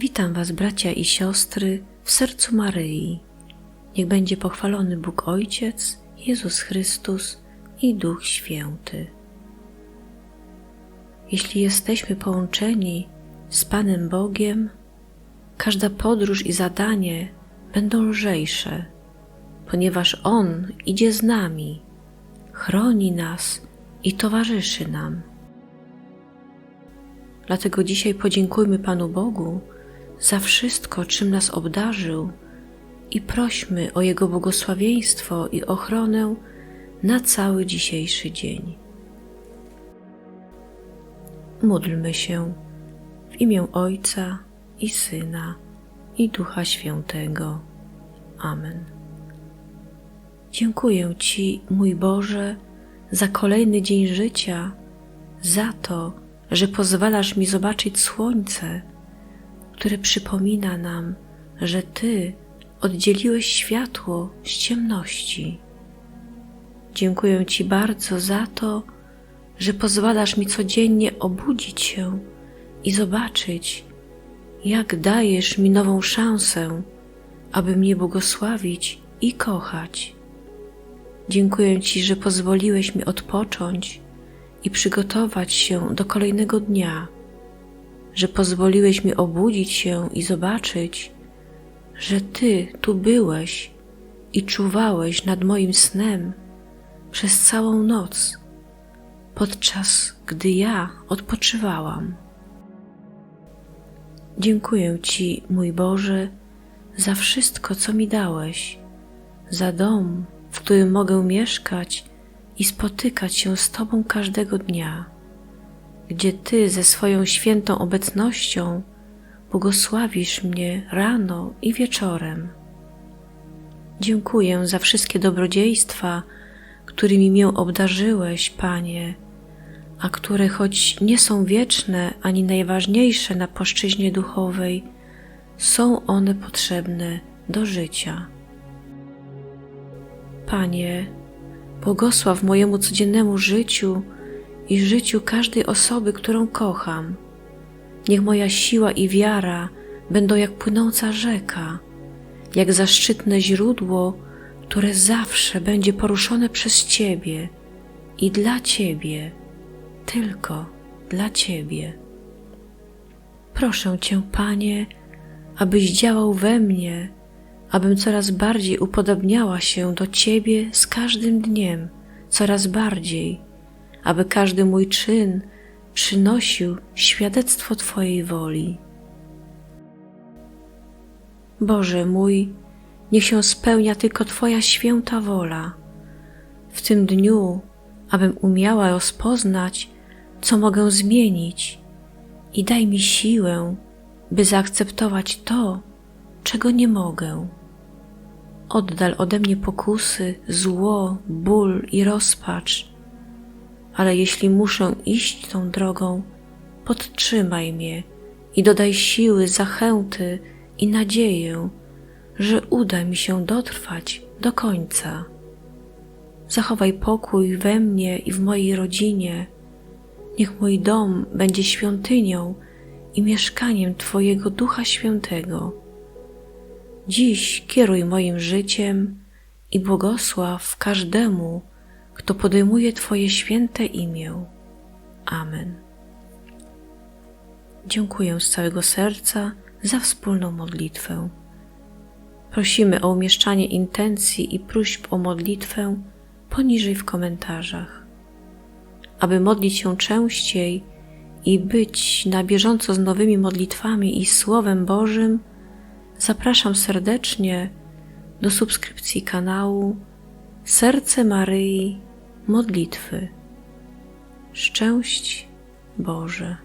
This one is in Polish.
Witam Was, bracia i siostry, w sercu Maryi. Niech będzie pochwalony Bóg Ojciec, Jezus Chrystus i Duch Święty. Jeśli jesteśmy połączeni z Panem Bogiem, każda podróż i zadanie będą lżejsze, ponieważ On idzie z nami, chroni nas i towarzyszy nam. Dlatego dzisiaj podziękujmy Panu Bogu za wszystko, czym nas obdarzył i prośmy o Jego błogosławieństwo i ochronę na cały dzisiejszy dzień. Módlmy się w imię Ojca i Syna i Ducha Świętego. Amen. Dziękuję Ci, mój Boże, za kolejny dzień życia, za to, że pozwalasz mi zobaczyć słońce, które przypomina nam, że Ty oddzieliłeś światło z ciemności. Dziękuję Ci bardzo za to, że pozwalasz mi codziennie obudzić się i zobaczyć, jak dajesz mi nową szansę, aby mnie błogosławić i kochać. Dziękuję Ci, że pozwoliłeś mi odpocząć i przygotować się do kolejnego dnia, że pozwoliłeś mi obudzić się i zobaczyć, że Ty tu byłeś i czuwałeś nad moim snem przez całą noc, podczas gdy ja odpoczywałam. Dziękuję Ci, mój Boże, za wszystko, co mi dałeś, za dom, w którym mogę mieszkać i spotykać się z Tobą każdego dnia, gdzie Ty ze swoją świętą obecnością błogosławisz mnie rano i wieczorem. Dziękuję za wszystkie dobrodziejstwa, którymi mię obdarzyłeś, Panie, a które choć nie są wieczne ani najważniejsze na płaszczyźnie duchowej, są one potrzebne do życia. Panie, błogosław mojemu codziennemu życiu i życiu każdej osoby, którą kocham. Niech moja siła i wiara będą jak płynąca rzeka, jak zaszczytne źródło, które zawsze będzie poruszone przez Ciebie i dla Ciebie, tylko dla Ciebie. Proszę Cię, Panie, abyś działał we mnie, abym coraz bardziej upodobniała się do Ciebie z każdym dniem, coraz bardziej, aby każdy mój czyn przynosił świadectwo Twojej woli. Boże mój, niech się spełnia tylko Twoja święta wola. W tym dniu, abym umiała rozpoznać, co mogę zmienić, i daj mi siłę, by zaakceptować to, czego nie mogę. Oddal ode mnie pokusy, zło, ból i rozpacz, ale jeśli muszę iść tą drogą, podtrzymaj mnie i dodaj siły, zachęty i nadzieję, że uda mi się dotrwać do końca. Zachowaj pokój we mnie i w mojej rodzinie. Niech mój dom będzie świątynią i mieszkaniem Twojego Ducha Świętego. Dziś kieruj moim życiem i błogosław każdemu, kto podejmuje Twoje święte imię. Amen. Dziękuję z całego serca za wspólną modlitwę. Prosimy o umieszczanie intencji i próśb o modlitwę poniżej w komentarzach. Aby modlić się częściej i być na bieżąco z nowymi modlitwami i Słowem Bożym, zapraszam serdecznie do subskrypcji kanału Serce Maryi Modlitwy. Szczęść Boże.